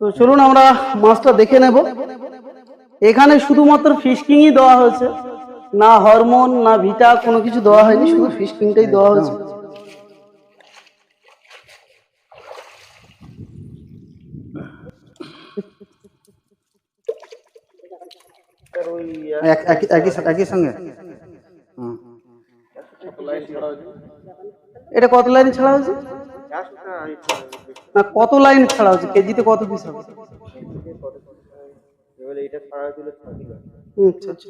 তো চলুন আমরা মাছটা দেখে নেব। এখানে শুধুমাত্র ফিশকিংই দেওয়া হয়েছে। না হরমোন, না ভিটা কোনো কিছু দেওয়া হয়নি, শুধু ফিশকিংটাই দেওয়া হয়েছে। এটা কত লাইন ছাড়া হয়েছে? না কত লাইন ছাড়া হচ্ছে? কেজিতে কত পিস হবে? আচ্ছা, আচ্ছা।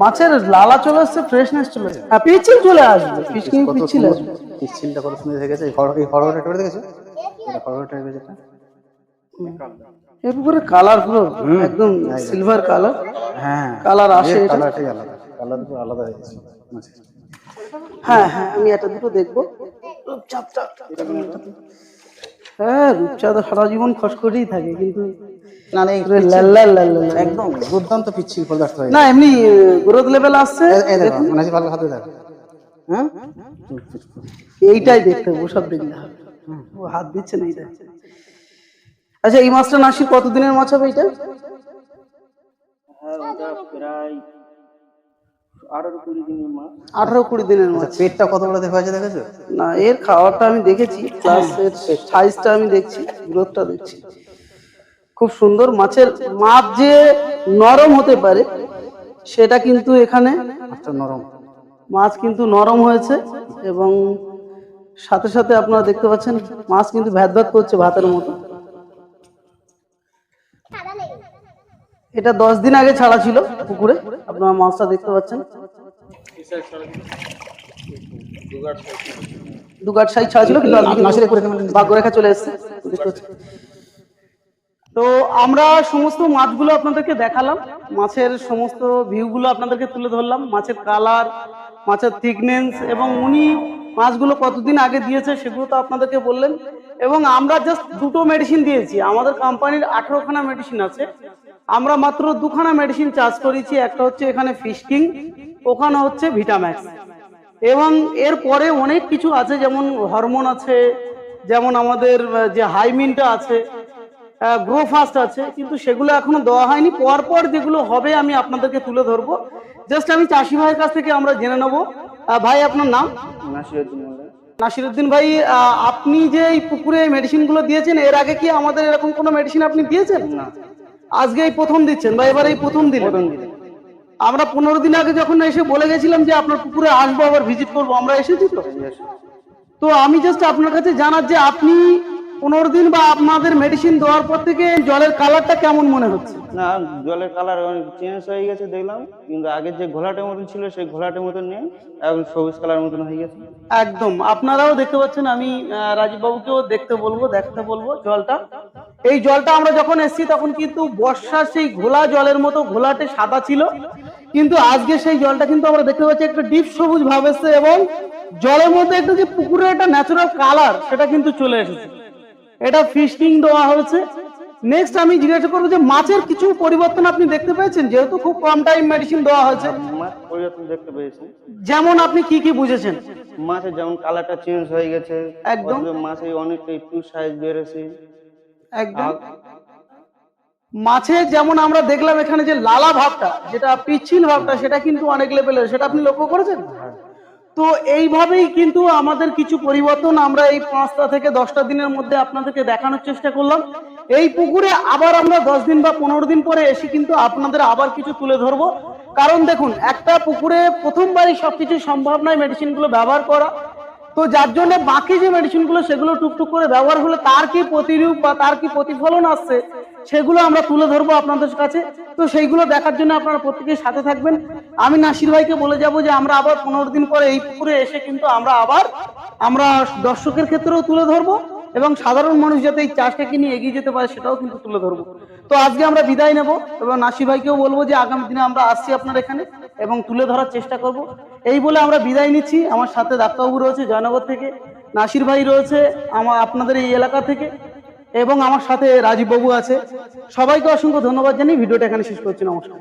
মাছের লালা চলে আসছে ফ্রেশনেস চলে আসছে হ্যাঁ পিচ্ছিল চলে আসবে ফিশকিং কত পিচ্ছিল আসবে। পিচ্ছিলটা কত সুন্দর দেখেছে? এই হর- এই হরহর টাইপের দেখেছ? হরহর টাইপের যেটা? এর উপরে কালার পুরো একদম সিলভার কালার হ্যাঁ। কালার আসে এটা। কালারটাই আলাদা। কালার পুরো আলাদা হয়ে গেছে। হ্যাঁ হ্যাঁ আমি এটা দুটো দেখব। রূপচাঁদটা। হ্যাঁ রূপচাঁদ সারা জীবন খস করেই থাকে কিন্তু না লাল লাল লাল। একদম দুর্দান্ত পিচ্ছিল পদার্থ না এমনি গ্রোথ লেভেল আসছে এই- এই দেখো মানে ভালো হাতে দেখো। হ্যাঁ? এইটাই দেখতে হবে ওসব দেখলে হবে। ও হাত দিচ্ছে না এইটা আচ্ছা এই মাছটা নাসির কতদিনের মাছ হবে এটা? আঠারো কুড়ি দিনের মাছ। আচ্ছা, পেটটা কত বড় দেখা যাচ্ছে দেখেছ? না এর খাওয়ারটা আমি দেখেছি প্লাস এর সাইজটা আমি দেখছি গ্রোথটা দেখছি। খুব সুন্দর মাছের মাছ যে নরম হতে পারে সেটা কিন্তু এখানে নরম। মাছ কিন্তু নরম হয়েছে এবং সাথে সাথে আপনারা দেখতে পাচ্ছেন মাছ কিন্তু ভ্যাত ভ্যাত করছে ভাতের মতো। এটা দশ দিন আগে ছাড়া ছিল পুকুরে আপনারা মাছটা দেখতে পাচ্ছেন। দুগাট সাইজ। ছাড়া ছিল, কিন্তু করে চলে এসেছে। তো আমরা সমস্ত মাছগুলো আপনাদেরকে দেখালাম। মাছের সমস্ত ভিউগুলো আপনাদেরকে তুলে ধরলাম। মাছের কালার মাছের থিকনেস এবং উনি মাছগুলো কতদিন আগে দিয়েছে সেগুলো তো আপনাদেরকে বললেন। এবং আমরা জাস্ট দুটো মেডিসিন দিয়েছি। আমাদের কোম্পানির আঠেরোখানা মেডিসিন আছে। আমরা মাত্র দুখানা মেডিসিন চার্জ করেছি। একটা হচ্ছে এখানে ফিশকিং ওখানে হচ্ছে ভিটাম্যাক্স এবং এরপরে অনেক কিছু আছে যেমন হরমোন আছে যেমন আমাদের যে হাইমিনটা আছে গ্রো ফাস্ট আছে কিন্তু সেগুলো এখনও দেওয়া হয়নি। পর পর যেগুলো হবে আমি আপনাদেরকে তুলে ধরবো। জাস্ট আমি চাষি ভাইয়ের কাছ থেকে আমরা জেনে নেব। ভাই আপনার নাম? নাসিরুদ্দিন ভাই আপনি যে এই পুকুরে মেডিসিনগুলো দিয়েছেন এর আগে কি আমাদের এরকম কোনো মেডিসিন আপনি দিয়েছেন? না। আজকে এই প্রথম দিচ্ছেন বা এবার এই প্রথম দিলেন। আমরা পনেরো দিন আগে যখন এসে বলে গেছিলাম যে আপনার পুকুরে আসব আবার ভিজিট করব আমরা এসেছি তো? তো আমি জাস্ট আপনার কাছে জানার যে আপনি পনেরো দিন বা আপনাদের মেডিসিন দেওয়ার পর থেকে জলের কালারটা কেমন মনে হচ্ছে? না জলের কালার অনেক চেঞ্জ হয়ে গেছে দেখলাম। কিন্তু আগে যে ঘোলাটের মতন ছিল সেই ঘোলাটের মতন নেই এখন সবুজ কালার মতন হয়ে গেছে। একদম। আপনারাও দেখতে পাচ্ছেন আমি রাজীব বাবুকেও দেখতে বলব দেখতে বলব জলটা। এই জলটা আমরা যখন এসেছি তখন কিন্তু বর্ষার সেই ঘোলা জলের মতো ঘোলাটে সাদা ছিল। কিন্তু আজকে সেই জলটা কিন্তু আমরা দেখতে পাচ্ছি একটা ডিপ সবুজ ভাব এসছে এবং জলের মধ্যে একটা যে পুকুরের একটা ন্যাচারাল কালার সেটা কিন্তু চলে এসেছে। এটা ফিশিং দেওয়া হয়েছে। নেক্সট আমি জিজ্ঞাসা করব যে মাছের কিছু পরিবর্তন আপনি দেখতে পেয়েছেন? যেহেতু খুব কম টাইম মেডিসিন দেওয়া হয়েছে। পরিবর্তন দেখতে পেয়েছি। যেমন আপনি কি কি বুঝেছেন? মাছের যেমন কালারটা চেঞ্জ হয়ে গেছে। একদম। মাছে অনেকটা একটু সাইজ বেড়েছে। একদম। মাছের যেমন আমরা দেখলাম এখানে যে লালা ভাবটা যেটা পিচ্ছিল ভাবটা সেটা কিন্তু অনেক লেভেলের সেটা আপনি লক্ষ্য করেছেন? তো এইভাবেই কিন্তু আমাদের কিছু পরিবর্তন আমরা এই পাঁচটা থেকে দশটা দিনের মধ্যে আপনাদেরকে দেখানোর চেষ্টা করলাম। এই পুকুরে আবার আমরা দশ দিন বা পনেরো দিন পরে এসে কিন্তু আপনাদের আবার কিছু তুলে ধরবো। কারণ দেখুন একটা পুকুরে প্রথমবারই সবকিছু সম্ভব নয় মেডিসিনগুলো ব্যবহার করা। তো যার জন্য বাকি যে মেডিসিনগুলো সেগুলো টুকটুক করে ব্যবহার হলে তার কি প্রতিরূপ বা তার কি প্রতিফলন আসছে? সেগুলো আমরা তুলে ধরবো আপনাদের কাছে। তো সেইগুলো দেখার জন্য আপনারা প্রত্যেকের সাথে থাকবেন। আমি নাসির ভাইকে বলে যাব যে, আমরা আবার পনেরো দিন পরে এই পুকুরে এসে কিন্তু আমরা আবার, আমরা দর্শকের ক্ষেত্রেও তুলে ধরবো এবং সাধারণ মানুষ যাতে এই চাষটাকে নিয়ে এগিয়ে যেতে পারে সেটাও কিন্তু তুলে ধরবো। তো আজকে আমরা বিদায় নেব এবং নাসির ভাইকেও বলব যে, আগামী দিনে আমরা আসছি আপনার এখানে এবং তুলে ধরার চেষ্টা করব। এই বলে আমরা বিদায় নিচ্ছি। আমার সাথে ডাক্তারবাবু রয়েছে জয়নগর থেকে, নাসির ভাই রয়েছে আমার আপনাদের এই এলাকা থেকে। এবং আমার সাথে রাজীব বাবু আছে। সবাইকে অসংখ্য ধন্যবাদ জানিয়ে ভিডিওটা এখানে শেষ করছি। নমস্কার।